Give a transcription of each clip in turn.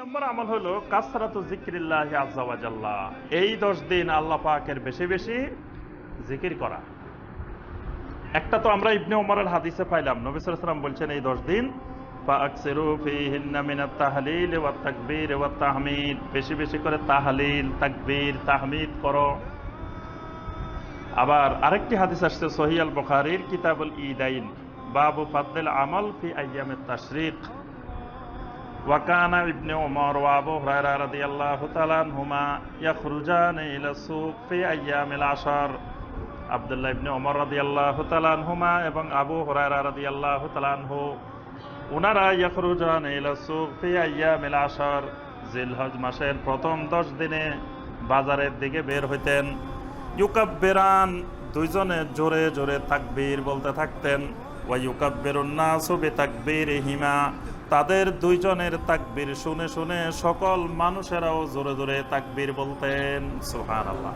নম্বর আমল হলো, কাসরাতু জিক্রিল্লাহ আজ্জাওয়াজাল্লাহ এই দশ দিন আল্লাহ পাকের বেশি বেশি জিকির করা। একটা তো আমরা ইবনে ওমরের হাদিসে পাইলাম, নবী সাল্লাল্লাহু বলছেন, এই দশ দিন বেশি বেশি করে তাহলিল, তাকবীর, তাহমিদ করো। আবার আরেকটি হাদিস আসছে সহিহ আল বুখারীর কিতাবুল ঈদাইন, বাবু ফাদল আমল ফি আইয়ামিত তাশরিক। ওয়াকানা ইবনে ওমর ও আবু হরাইরা রাদিয়াল্লাহু তাআলা আনহুমা ইয়াখরুজান ইলা সুক ফি আইয়ামিল আশর আব্দুল্লাহ ইবনে ওমর রাদিয়াল্লাহু তাআলা আনহুমা এবং আবু হরাইরা রাদিয়াল্লাহু তাআলা আনহু ওনারা ইয়াখরুজান ইলা সুক ফি আইয়ামিল আশর জিলহজ মাসের প্রথম দশ দিনে বাজারের দিকে বের হইতেন। ইউকাব্বেরান দুইজনে জোরে জোরে তাকবীর বলতে থাকতেন। ওয়া ইউকাব্বেরুন নাসু বিতাকবীরিহিমা। তাদের দুইজনের তাকবীর শুনে শুনে সকল মানুষেরাও জোরে জোরে তাকবীর বলতেন, সুবহানাল্লাহ।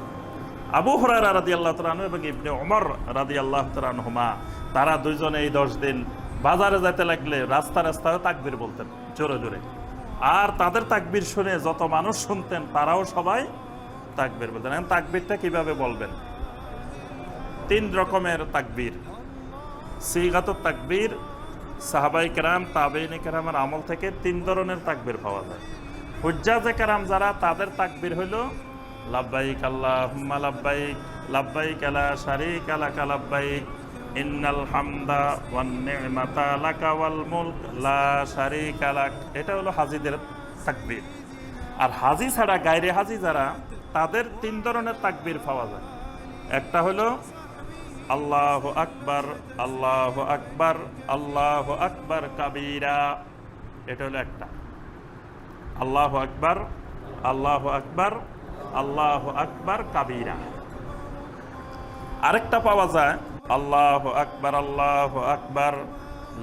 আবু হরারা রাদি আল্লাহ তালু এবং ইবনে ওমর রাদি আল্লাহ তালহুমা তারা দুইজনে এই দশ দিন বাজারে যেতে লাগলে রাস্তা রাস্তায় তাকবির বলতেন, জোরে জোরে। আর তাদের তাকবির শুনে যত মানুষ শুনতেন, তারাও সবাই তাকবির বলতেন। এখন তাকবিরটা কীভাবে বলবেন? তিন রকমের তাকবির। সিগাত তাকবির সাহাবাই কেরাম, তাবেইন কেরামের আমল থেকে তিন ধরনের তাকবির পাওয়া যায়। হুজ্জাজে কেরাম যারা, তাদের তাকবির হইল, লাব্বাইক আল্লাহুম্মা লাব্বাইক লাব্বাইক আলা শারিক লাকা লাব্বাইক, ইন্নাল হামদা ওয়ান নি'মাতা লাকা ওয়াল মুলক, লা শারিকা লাক। এটা হলো হাজিদের তাকবীর। আর হাজি ছাড়া গায়রে হাজি যারা, তাদের তিন ধরনের তাকবীর পাওয়া যায়। একটা হলো আল্লাহ আকবার আল্লাহ আকবার আল্লাহ আকবার কাবীরা এটা হলো একটা। আল্লাহ আকবার আল্লাহ আকবার আল্লাহ আকবার কাবীরা আরেকটা পাওয়া যায়। আল্লাহ আকবার আল্লাহ আকবার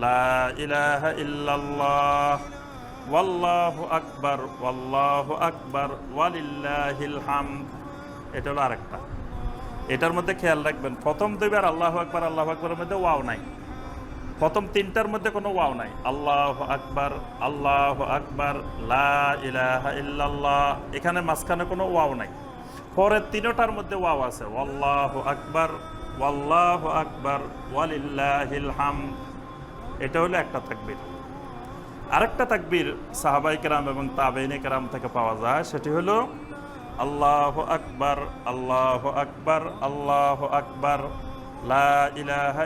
লা ইলাহা ইল্লাল্লাহ ওয়াল্লাহু আকবার ওয়াল্লাহু আকবার ওয়ালিল্লাহিল হামদ এটা হলো আরেকটা। এটার মধ্যে খেয়াল রাখবেন, প্রথম দুইবার আল্লাহ আকবার, আল্লাহ আকবরের মধ্যে ওয়াও নাই। প্রথম তিনটার মধ্যে কোনো ওয়াও নাই। আল্লাহ আকবার আল্লাহ আকবার ইল্লাল্লাহ, এখানে মাঝখানে কোনো ওয়াও নাই। পরের তিনটার মধ্যে ওয়াও আছে আল্লাহ আকবার, ওয়াল্লাহ আকবার, ওয়ালিল্লাহিল হামদ। এটা হলো একটা তাকবীর। আরেকটা তাকবির সাহাবাই কেরাম এবং তাবেইনে কেরাম থেকে পাওয়া যায়, সেটি হলো আল্লাহ আকবার আল্লাহ আকবার আল্লাহ আকবার, লা ইলাহা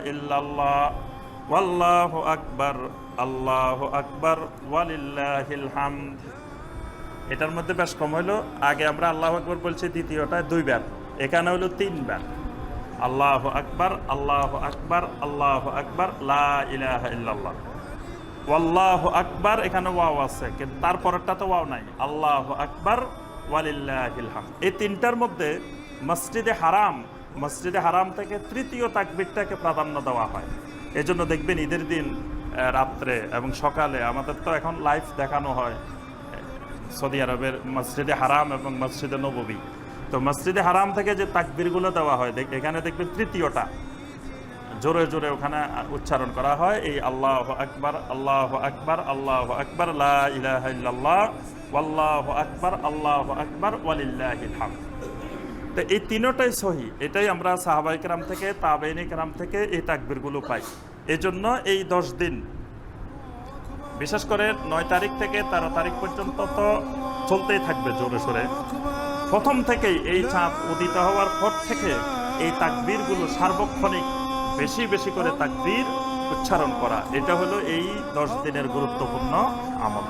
আল্লাহু আকবার, ওয়ালিল্লাহিল হামদ। এটার মধ্যে বেশ কম হলো আগে আমরা আল্লাহ আকবর বলছি দ্বিতীয়টায় দুইবার, এখানে হলো তিনবার। আল্লাহ আকবার আল্লাহ আকবার আল্লাহ আকবার, লা ইলাহা ইল্লাল্লাহ। ওয়াল্লাহ আকবার, এখানে ওয়াও আছে, কিন্তু তারপরেরটা তো ওয়াও নাই। আল্লাহ আকবার ওয়ালিল্লাহিল হামদ। এই তিনটার মধ্যে মসজিদে হারাম মসজিদে হারাম থেকে তৃতীয় তাকবিরটাকে প্রাধান্য দেওয়া হয়। এজন্য দেখবেন ঈদের দিন রাত্রে এবং সকালে আমাদের তো এখন লাইভ দেখানো হয়, সৌদি আরবের মসজিদে হারাম এবং মসজিদে নববী। তো মসজিদে হারাম থেকে যে তাকবিরগুলো দেওয়া হয় এখানে দেখবেন তৃতীয়টা। জোরে জোরে ওখানে উচ্চারণ করা হয়। এই আল্লাহ আকবার আল্লাহ আকবার আল্লাহ আকবার ওয়াল্লাহু আকবার, আল্লাহ আকবার তো এই তিনোটাই সহি, এটাই আমরা সাহাবাই কেরাম থেকে, তাবেইনি কেরাম থেকে এই তাকবিরগুলো পাই। এজন্য এই দশ দিন, বিশেষ করে নয় তারিখ থেকে তেরো তারিখ পর্যন্ত তো চলতেই থাকবে জোরে সোরে। প্রথম থেকেই এই চাঁদ উদিত হওয়ার পর থেকে এই তাকবীরগুলো সার্বক্ষণিক বেশি বেশি করে তাকবীর উচ্চারণ করা। এটা হলো এই দশ দিনের গুরুত্বপূর্ণ আমল।